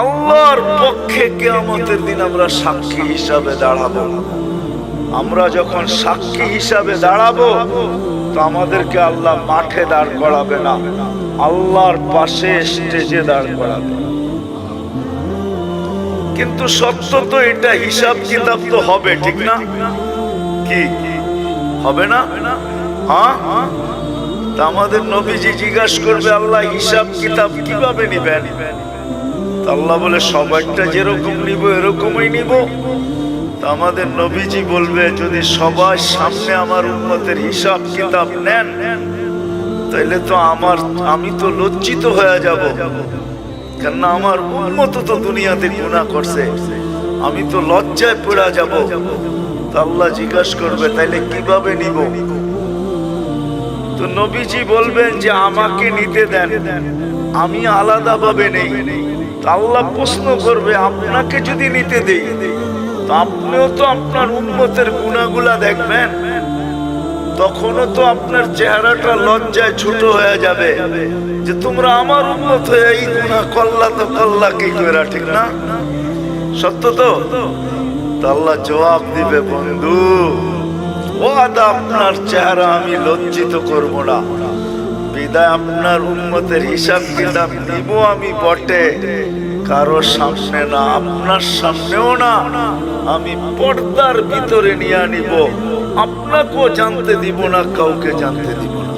আল্লাহর পক্ষে কেয়ামতের দিন আমরা সাক্ষী হিসাবে দাঁড়াবো। আমরা যখন সাক্ষী হিসাবে দাঁড়াবো, তো আমাদেরকে আল্লাহ মাঠে দাঁড় করাবে না, আল্লাহর পাশে স্টেজে দাঁড় করাবে। কিন্তু সত্য তো এটা, হিসাব কিতাব তো হবে, ঠিক না? কি? হবে না? হ্যাঁ? তা আমাদের নবীজি জিজ্ঞাসা করবে, আল্লাহ হিসাব কিতাব কীভাবে নিবেন? আল্লাহ বলে সবাইটা যেরকম নিব, এরকমই নিব। আমাদের নবীজি বলবে, যদি সবার সামনে আমার উন্মতের হিসাব কিতাব নেন, তাইলে তো আমার, আমি তো লজ্জিত হয়ে যাব। কেননা আমার উন্মত তো দুনিয়াতে গুণা করছে। আমি তো লজ্জায় পড়া যাব। আল্লাহ জিজ্ঞাসা করবে, তাইলে কীভাবে নিব? তো নবীজি বলবেন যে, আমাকে নিতে দেন। আমি আলাদাভাবে নেই। আল্লাহ প্রশ্ন করবে, আপনাকে যদি নিতে দেই, তো আপনিও তো আপনার উন্মতের গুণাগুলা দেখবেন। তখনও তো আপনার চেহারাটা লজ্জায় ছোট হয়ে যাবে যে তোমরা আমার উন্মত হয়ে এই গুণা কল্লা তো কল্লা কি করে, ঠিক না? সত্য তো? আল্লাহ জবাব দিবে, বন্ধু ও আদা আপনার চেহারা আমি লজ্জিত করব না। বিদায় আপনার উন্মতের হিসাব কিতাব নিব আমি বটে। কারও সামনে না, আপনার সামনেও না। আমি পর্দার ভিতরে নিয়ে নিব আপনাকেও জানতে দিব না, কাউকে জানতে দিব না।